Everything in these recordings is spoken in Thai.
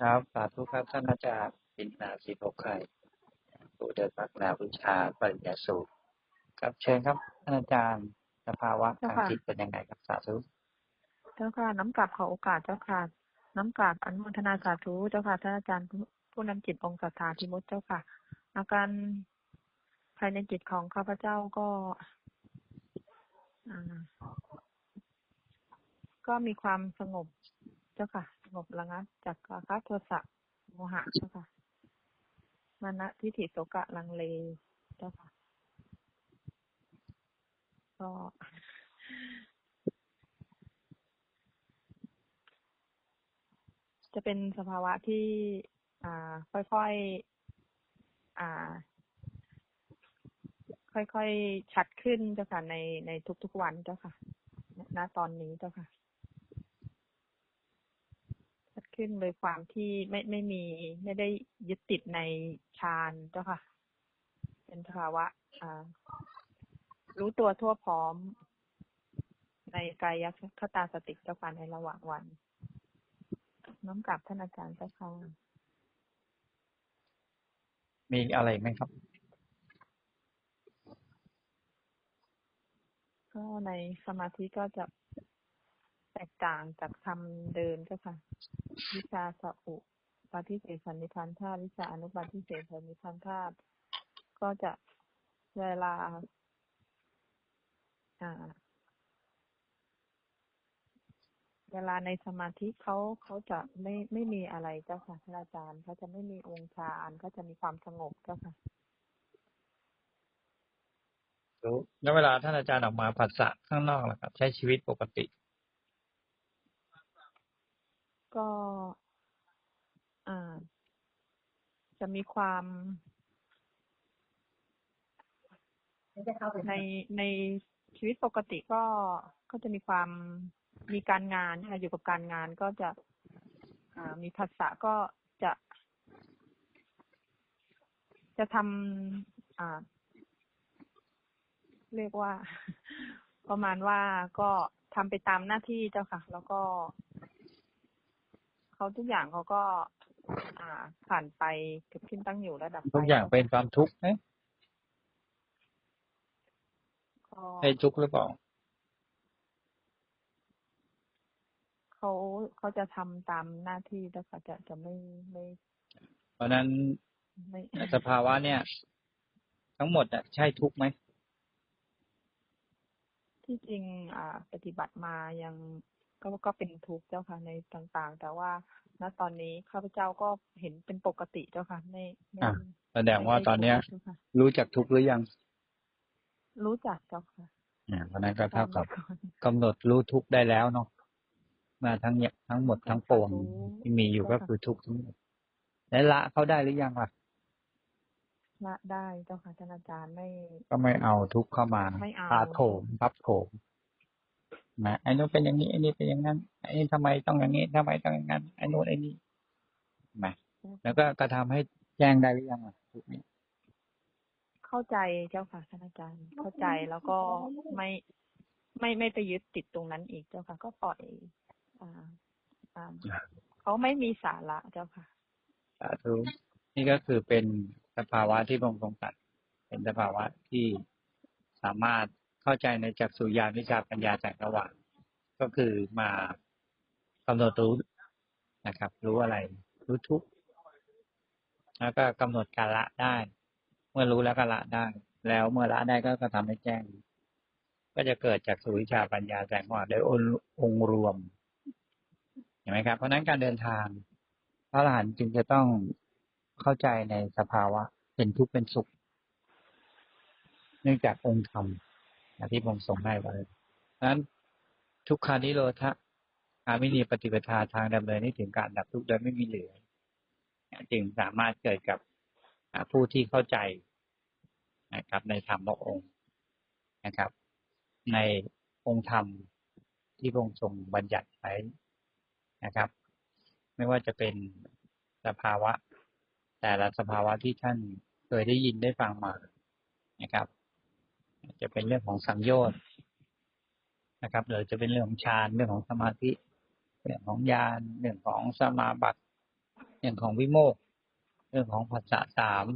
ครับ สาธุครับท่านอาจารย์ปิณาสิโภไข่ผู้เดินพักนาวิชาปริญญาสูตรครับเชิญครับท่านอาจารย์สภาวะทางจิตเป็นยังไงครับสาธุเจ้าค่ะน้ำกลับขอโอกาสเจ้าค่ะน้ำกลับอนุโมทนาสาธุเจ้าค่ะท่านอาจารย์ผู้ผู้นำจิตองค์ศรัทธาพิมุตเจ้าค่ะ อาการภายในจิตของข้าพเจ้าก็อ่าก็มีความสงบเจ้าค่ะสง บระงับจากอาคาโทสะโมหะเจ้าค่ะมานะทิฏฐิโสกะลังเลเจ้าค่ะก็จะเป็นสภาวะที่ อ่า ค่อยๆ อ่า ค่อยๆ ชัดขึ้นเจ้าค่ะในในทุกๆวันเจ้าค่ะ ณ ตอนนี้เจ้าค่ะ ชัด ขึ้นโดยความที่ไม่ไม่มีไม่ได้ยึดติดในฌานเจ้าค่ะ เป็นสภาวะอ่ารู้ตัวทั่วพร้อม ในกายคตาสติเจ้าค่ะในระหว่างวัน น้อมกลับท่านอาจารย์เจ้าค่ะมีอะไรไหมครับ ก็ในสมาธิก็จะ แตกต่างจากทำเดินเจ้าค่ะ วิชาสอุปาทิเสสันนิพานธาตุวิชาอนุปาทิเสสันนิพานธาตุก็จะเวลา อ่า เวลาในสมาธิเขาเขาจะไม่ไม่มีอะไรเจ้าค่ะท่านอาจารย์เขาจะไม่มีองค์ฌานเขาจะมีความสงบเจ้าค่ะแล้วเวลาท่านอาจารย์ออกมาผัสสะข้างนอกล่ะครับ ใช้ชีวิตปกติ ก็อ่าจะมีความในในชีวิตปกติก็ก็จะมีความมีการงานค่ะอยู่กับการงานก็จะอ่ามีภาษาก็จะ จะทำอ่าเรียกว่า ประมาณว่าก็ทำไปตามหน้าที่เจ้าค่ะ แล้วก็ เขาทุกอย่างเขาก็ อ่า ผ่านไปเกิดขึ้นตั้งอยู่ระดับทุกอย่างเป็นความทุกข์ไหมก็ให้ทุกข์หรือเปล่าเขาเขาจะทำตามหน้าที่เจ้าค่ะจะจะไม่ไม่ เพราะฉะนั้นไม่สภาวะเนี่ย ทั้งหมดอะใช่ทุกข์ไหม ที่จริง อ่า ปฏิบัติมายัง ก็ก็เป็นทุกข์เจ้าค่ะในต่างๆ แต่ว่าณตอนนี้ข้าพเจ้าก็เห็นเป็นปกติเจ้าค่ะไม่ไม่อะแสดงว่าตอนเนี้ยไม่ได้ทุกข์เจ้าค่ะรู้จักทุกข์หรือยัง รู้จักเจ้าค่ะอ่าเพราะฉะนั้นก็เท่ากับตามมาก่อนกำหนดรู้ทุกข์ได้แล้วเนาะมาทั้งเนี่ยทั้งหมดทั้งปวงรู้ที่มีอยู่ก็คือทุกข์ทั้งหมดและละเขาได้หรือยังล่ะละได้เจ้าค่ะท่านอาจารย์ไม่ ก็ไม่เอาทุกข์เข้ามาไม่เอาพาโถมทับโถม นะไอ้นู้นเป็นอย่างนี้ไอ้นี่เป็นอย่างนั้นไอ้นี่ทำไมต้องอย่างนี้ทำไมต้องอย่างนั้นไอ้นู้นไอ้นี่มาแล้วก็กระทำให้แจ้งได้หรือยังล่ะทุกข์นี้เข้าใจเจ้าค่ะท่านอาจารย์เข้าใจแล้วก็ไม่ไม่ไม่ไปยึดติดตรงนั้นอีกเจ้าค่ะ ก็ปล่อย อ่าอ่าเขาไม่มีสาระเจ้าค่ะสาธุนี่ก็คือเป็นสภาวะที่บ่งทรงตัดเป็นสภาวะที่สามารถ เข้าใจในจักสุญาณวิชาปัญญาแสงสว่างก็คือมากำหนดรู้นะครับ รู้อะไร รู้ทุกแล้วก็กำหนดการละได้ เมื่อรู้แล้วก็ละได้ แล้วเมื่อละได้ก็กระทำให้แจ้ง ก็จะเกิดจากสุวิชาปัญญาแสงสว่างโดยองค์รวมเห็นไหมครับ เพราะนั้นการเดินทางพระอรหันต์จึงจะต้องเข้าใจในสภาวะเป็นทุกข์เป็นสุข เนื่องจากองค์ธรรม ที่ผมส่งให้ไว้ดังนั้นทุกขานิโรธะอามินีปฏิปทาทางดำเนินให้ถึงการดับทุกข์โดยไม่มีเหลือ จึงสามารถเกิดกับผู้ที่เข้าใจนะครับในธรรมพระองค์นะครับ ในองค์ธรรมที่พระองค์ทรงบัญญัติไว้นะครับ ไม่ว่าจะเป็นสภาวะ แต่ละสภาวะที่ท่านเคยได้ยินได้ฟังมานะครับ จะเป็นเรื่องของสังโยชน์นะครับหรือจะเป็นเรื่องของฌานเรื่องของสมาธิเรื่องของญาณเรื่องของสมาบัติอย่างของวิโมกเรื่องของภาษาสาม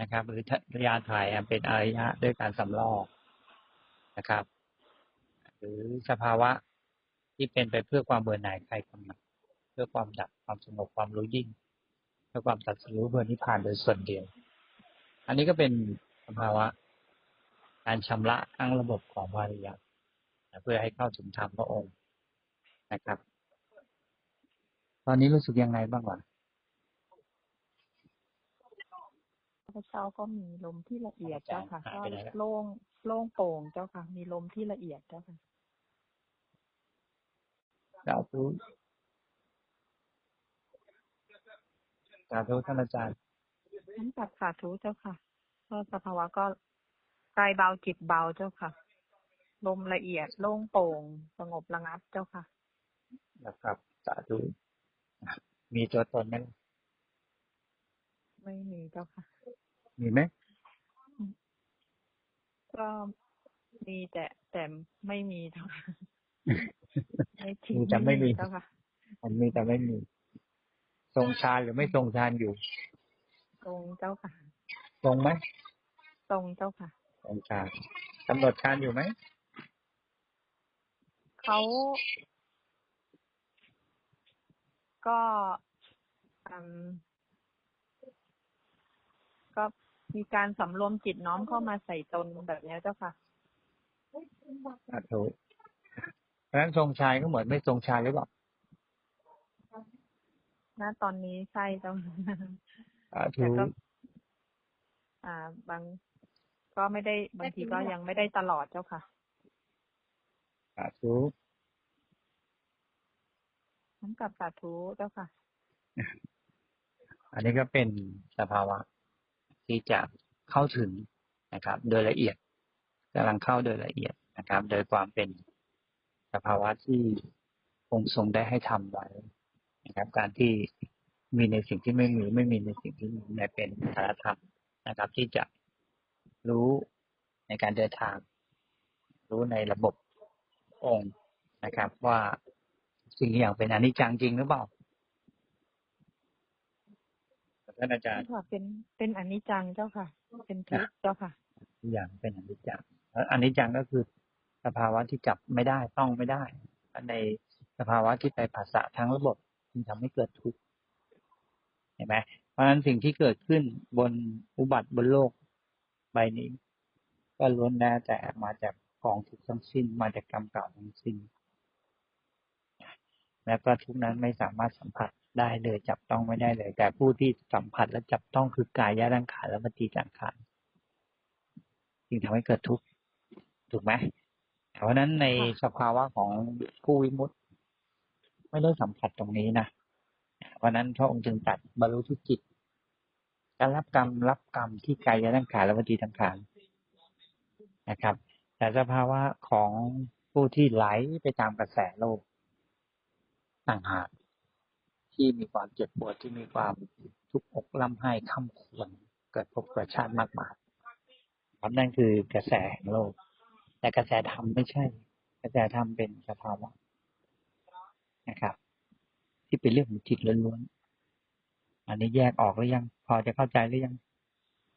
นะครับ หรือทยาถ่ายเป็นอารยะด้วยการสำลอกนะครับ หรือสภาวะที่เป็นไปเพื่อความเบื่อหน่ายใคลายกำหนัดเพื่อความดับความสงบความรู้ยิ่งเพื่อความตัดสรู้เพื่อนิพพานโดยส่วนเดียว อันนี้ก็เป็นสภาวะ การชำระทั้งระบบของวาริยะเพื่อให้เข้าถึงธรรมพระองค์นะครับ ตอนนี้รู้สึกยังไงบ้างวะข้าพเจ้าก็มีลมที่ละเอียดเจ้าค่ะหายก็ไปไหนแล้วโล่งโล่งโปร่งเจ้าค่ะ มีลมที่ละเอียดเจ้าค่ะสาธุสาธุท่านอาจารย์น้ำกัดสาธุเจ้าค่ะก็สภาวะก็ กายเบาจิตเบาเจ้าค่ะ ลมละเอียดโล่งโปร่งสงบระงับเจ้าค่ะ นะครับ สาธุ มีตัวตนไหมล่ะไม่มีเจ้าค่ะ มีไหมก็มีแต่แต่ไม่มีเจ้าค่ะไม่จริงมีแต่ไม่มีเจ้าค่ะมันมีแต่ไม่มี ทรงฌานหรือไม่ทรงฌานอยู่ตรงเจ้าค่ะ ทรงไหมตรงเจ้าค่ะ ทรงฌานกำหนดฌานอยู่ไหม เขา ก็อืมก็มีการสำรวมจิตน้อมเข้ามาใส่ตนแบบเนี้ยเจ้าค่ะสาธุเพราะฉะนั้นทรงฌานก็เหมือนไม่ทรงฌานหรือเปล่าณตอนนี้ใช่เจ้าค่ะสาแต่ธุก็ อ่า บาง ก็ไม่ได้บางทีก็ยังไม่ได้ตลอดเจ้าค่ะสาธุน้ำกับสาธุเจ้าค่ะ อันนี้ก็เป็นสภาวะ ที่จะเข้าถึงนะครับ โดยละเอียดกำลังเข้าโดยละเอียดนะครับ โดยความเป็นสภาวะที่องค์ทรงได้ให้ทำไว้นะครับ การที่มีในสิ่งที่ไม่มีไม่มีในสิ่งที่มีในเป็นสารธรรมนะครับ ที่จะ รู้ในการเดินทาง รู้ในระบบองค์นะครับ ว่าสิ่งอย่างเป็นอนิจจังจริงหรือเปล่าท่านอาจารย์ค่ะเป็นเป็นอนิจจังเจ้าค่ะ เป็นทุกข์เจ้าค่ะทุกอย่างเป็นอนิจจังแล้วอนิจจังก็คือสภาวะที่จับไม่ได้ต้องไม่ได้ในสภาวะที่ไปภาษาทั้งระบบจึงทำให้เกิดทุกข์เห็นไหมเพราะฉะนั้นสิ่งที่เกิดขึ้นบนอุบัติบนโลก ใบนี้ ก็ล้วนแล้วแต่มาจากกองทุกข์ทั้งสิ้น มาจากกรรมเก่าทั้งสิ้น แล้วก็ทุกนั้นไม่สามารถสัมผัสได้เลยจับต้องไม่ได้เลย แต่ผู้ที่สัมผัสและจับต้องคือกายร่างกายและวิจีสังขารจึงทำให้เกิดทุกข์ถูกไหมเพราะฉะนั้นในสภาวะของผู้วิมุตติไม่ได้สัมผัสตรงนี้นะเพราะฉะนั้นพระองค์จึงตัดบรรลุทุกจิต การรับกรรมรับกรรมที่กายร่างกายและวิจีสังขารนะครับ แต่สภาวะของผู้ที่ไหลไปตามกระแสโลกต่างหากที่มีความเจ็บปวดที่มีความทุกข์อกล่ำไห้ค่ำควรเกิดภพเกิดชาติมากมายครับนั่นคือกระแสแห่งโลก แต่กระแสธรรมไม่ใช่ กระแสธรรมเป็นสภาวะนะครับ ที่เป็นเรื่องของจิตล้วนๆอันนี้แยกออกหรือยัง พอจะเข้าใจหรือยัง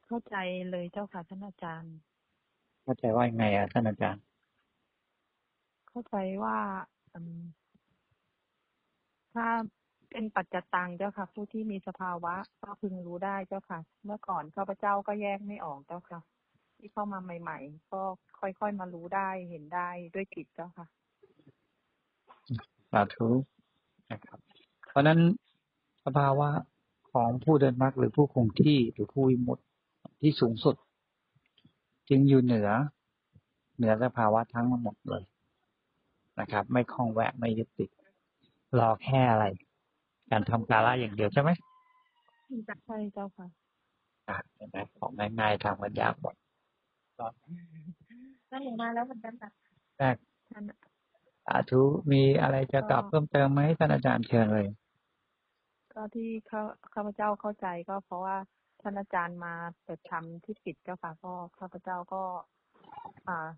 เข้าใจเลยเจ้าค่ะท่านอาจารย์ เข้าใจว่ายังไงอะท่านอาจารย์ เข้าใจว่าอืมถ้าเป็นปัจจตังเจ้าค่ะ ผู้ที่มีสภาวะ ก็พึงรู้ได้เจ้าค่ะ เมื่อก่อนข้าพเจ้าก็แยกไม่ออกเจ้าค่ะ ที่เข้ามาใหม่ ๆ ก็ค่อยๆมารู้ได้เห็นได้ด้วยจิตเจ้าค่ะสาธุนะครับ เพราะฉะนั้นสภาวะ ของผู้เดินมรรคหรือผู้คงที่หรือผู้วิมุตติที่สูงสุด จึงอยู่เหนือ เหนือสภาวะทั้งหมดเลยนะครับ ไม่คล้องแวะไม่ยึดติดรอแค่อะไร การทำกาละอย่างเดียวใช่ไหมใช่เจ้าค่ะอะเห็นไหมของง่ายๆทำกันยากหมดตอนนั่นมาแล้วเหมือนกันค่ะแรกท่านสาธุมีอะไรจะตอบเพิ่มเติมไหมท่านอาจารย์เชิญเลย ก็ที่ข้าข้าพเจ้าเข้าใจก็เพราะว่าท่านอาจารย์มาเปิดธรรมที่ปิดเจ้าค่ะก็ข้าพเจ้าก็ อ่า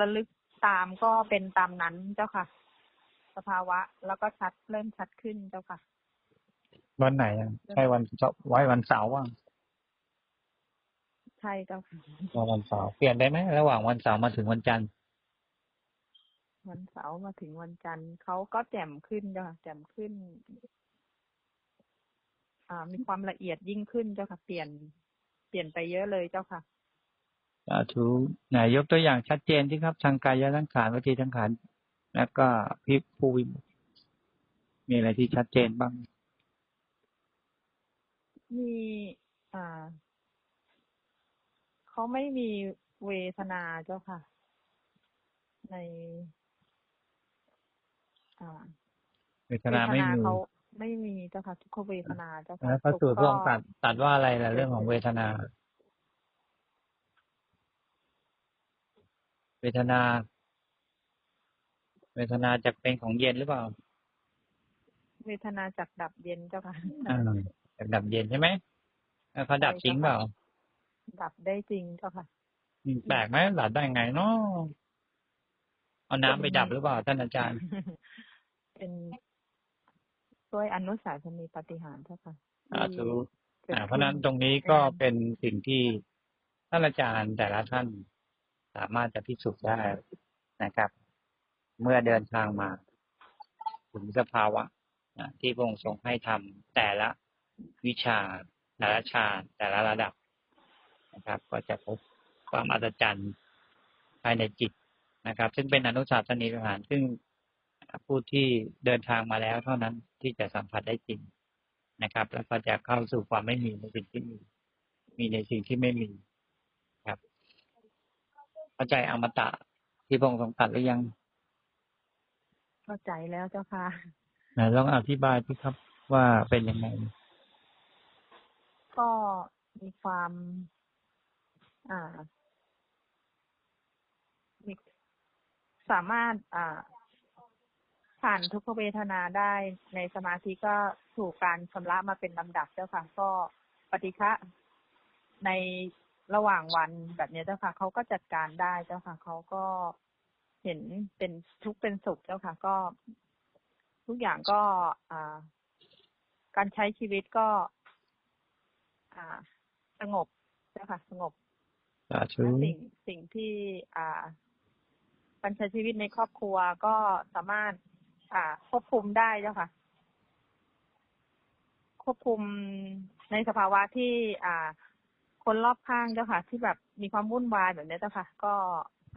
ระลึกตามก็เป็นตามนั้นเจ้าค่ะ สภาวะ แล้วก็ชัดเริ่มชัดขึ้นเจ้าค่ะ วันไหนอะใช่วันเสาร์ไว้วันเสาร์ว่างใช่เจ้าค่ะวันเสาร์เปลี่ยนได้ไหมระหว่างวันเสาร์มาถึงวันจันทร์วันเสาร์มาถึงวันจันทร์เขาก็แจ่มขึ้นเจ้าค่ะแจ่มขึ้นอ่า มีความละเอียดยิ่งขึ้นเจ้าค่ะ เปลี่ยนเปลี่ยนไปเยอะเลยเจ้าค่ะสาธุไหนยกตัวอย่างชัดเจนที่ครับ ทางกายทั้งขานวิจีทั้งขานแล้วก็พิภูวิมุตติมีอะไรที่ชัดเจนบ้าง มีอ่าเขาไม่มีเวทนาเจ้าค่ะ ในอ่าเวทนาไม่มีเขา ไม่มีเจ้าค่ะทุกขเวทนาเจ้าค่ะแล้วพระสูตรพก็ระองค์ตัดตัดว่าอะไรล่ะเรื่องของเวทนา เวทนา เวทนาจะเป็นของเย็นหรือเปล่า เวทนาจากดับเย็นเจ้าค่ะอ่าจากดับเย็นใช่ไหมแล้วเขาดับจริงเปล่า ดับได้จริงเจ้าค่ะอืมแปลกไหมดับได้ไงเนาะเอาน้ำไปดับหรือเปล่าท่านอาจารย์เป็น ด้วยอนุสาสนีปาฏิหารย์เจ้าค่ะสาธุที่อ่ากิดเพราะฉะนั้นขึ้ตรงนี้ก็เป็นสิ่งที่ท่านอาจารย์แต่ละท่านสามารถจะพิสูจน์ได้นะครับ เมื่อเดินทางมา ถึงสภาวะนะที่พระองค์ทรงให้ทำแต่ละวิชา แต่ละฌานแต่ละระดับนะครับ ก็จะพบความอัศจรรย์ภายในจิตนะครับ ซึ่งเป็นอนุสาสนียฐานซึ่ง ผู้ที่เดินทางมาแล้วเท่านั้นที่จะสัมผัสได้จริงนะครับ แล้วก็จะเข้าสู่ความไม่มีในสิ่งที่มี มีในสิ่งที่ไม่มีครับ เข้าใจอมตะที่พระองค์ทรงตรัดหรือยัง เข้าใจแล้วเจ้าค่ะไหนลองอธิบายพี่ครับว่าเป็นยังไง ก็มีความ อ่ามีสามารถอ่า ผ่านทุกขเวทนาได้ในสมาธิก็ถูกการชำระมาเป็นลำดับเจ้าค่ะก็ปฏิฆะในระหว่างวันแบบนี้เจ้าค่ะเขาก็จัดการได้เจ้าค่ะเขาก็เห็นเป็นทุกข์เป็นสุขเจ้าค่ะ ก็ ทุกอย่างก็อ่า การใช้ชีวิตก็ อ่า สงบเจ้าค่ะ สงบสาธุและสิ่งสิ่งที่ อ่าการใช้ชีวิตในครอบครัวก็สามารถ อ่า ควบคุมได้เจ้าค่ะ ควบคุมในสภาวะที่ อ่า คนรอบข้างเจ้าค่ะ ที่แบบมีความวุ่นวายแบบนี้เจ้าค่ะ ก็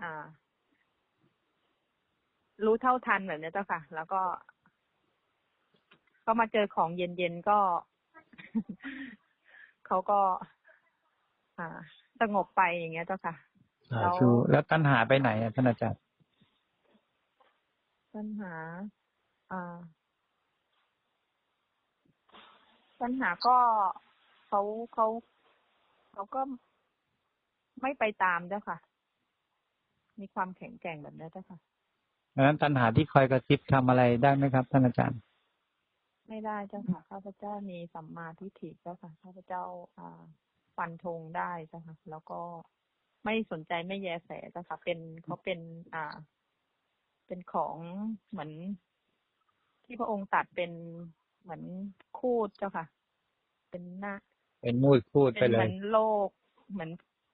อ่า รู้เท่าทันแบบนี้เจ้าค่ะ แล้วก็ ก็มาเจอของเย็นๆก็เขาก็ อ่าสงบไปอย่างเงี้ยเจ้าค่ะสาธุแล้วตัณหาไปไหนอะท่านอาจารย์ปัญหาอ่า ปัญหาก็เขาเขาเขาก็ไม่ไปตามเจ้าค่ะ มีความแข็งแกร่งแบบนี้เจ้าค่ะดังนั้นตัณหาที่คอยกระซิบทำอะไรได้ไหมครับ ท่านอาจารย์ ไม่ได้เจ้าค่ะข้าพเจ้ามีสัมมาทิฏฐิเจ้าค่ะข้าพเจ้าอ่าฟันธงได้เจ้าค่ะ แล้วก็ไม่สนใจไม่แยแสเจ้าค่ะ เป็นเขาเป็น อ่า เป็นของเหมือน ที่พระองค์ตัดเป็นเหมือนคูดเจ้าค่ะ เป็นหน้า เป็นมูดพูดไปเป็นเลเหมือยนโลกเหมือน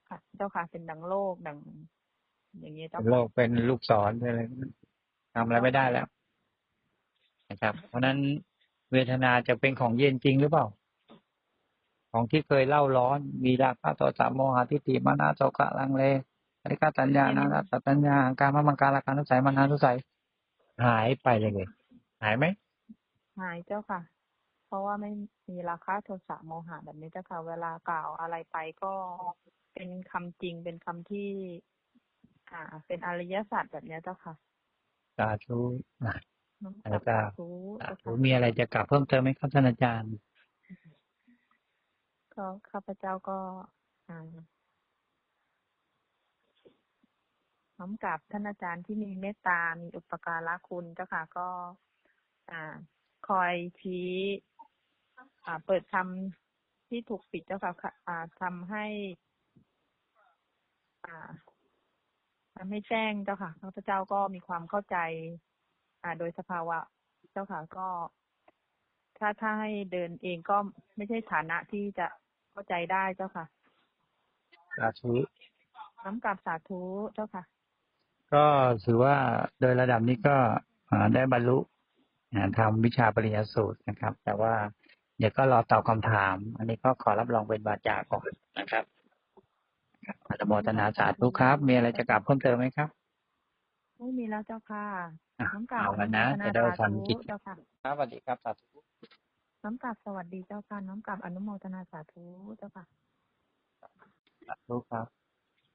ค่ะ เจ้าค่ะ เป็นดังโลกดัง อย่างเงี้ยเจ้าเป็นโลค่ะกเป็นลูกศรเป็นอะไรทำอะไรไม่ได้แล้วนะครับ เพราะฉะนั้นเวทนาจะเป็นของเย็นจริงหรือเปล่า ของที่เคยเล่าร้อน มีราคะโทสะโมหะทิฏฐิมานะโสกะลังเลอริกาตัญญานารัตตัญญาหังการมมังการาการนุสัยมานานุสัยหายไปเลยเลย หายไหมหายเจ้าค่ะ เพราะว่าไม่มีราคะโทสะโมหะแบบนี้เจ้าค่ะ เวลากล่าวอะไรไปก็เป็นคำจริงเป็นคำที่ อ่า เป็นอริยสัจแบบเนี้ยเจ้าค่ะสาธุนะน้อมอากจารย์ราบสาธุสาเจ้าธุค่ะมีอะไรจะกล่าวเพิ่มเติมไหมครับท่านอาจารย์ ก็ข้าพเจ้าก็อ่าน้อมกราบท่านอาจารย์ที่มีเมตตา มีอุปการะคุณเจ้าค่ะ ก็ อ่า คอยชี้อ่า เปิดทำที่ถูกปิดเจ้าค่ะค่ะอ่าทำให้ อ่าทำให้แจ้งเจ้าค่ะข้าพเจ้าก็มีความเข้าใจ อ่า โดยสภาวะ เจ้าค่ะก็ทถ้าถ้าให้เดินเองก็ไม่ใช่ฐานะที่จะเข้าใจได้เจ้าค่ะสาธุน้ำกราบสาธุเจ้าค่ะ ก็ถือว่าโดยระดับนี้ก็อ่าได้บรรลุอ่า ทำวิชาปริญญาสูตรนะครับ แต่ว่าเดี๋ยวก็รอตอบคำถาม อันนี้ก็ขอรับรองเป็นวาจาก่อนนะครับครับอนุโมทนาสาธุครับ มีอะไรจะกลับเพิ่มเติมไหมครับไม่มีแล้วเจ้าค่ะอะน้ำกราบเอาละนะอจะได้โมทนาสาทำกิธุจเจ้าค่ะครับสวัสดีครับสาธุน้ำกราบสวัสดีเจ้าค่ะน้ำกราบอนุโมทนาสาธุเจ้าค่ะสาธุครับ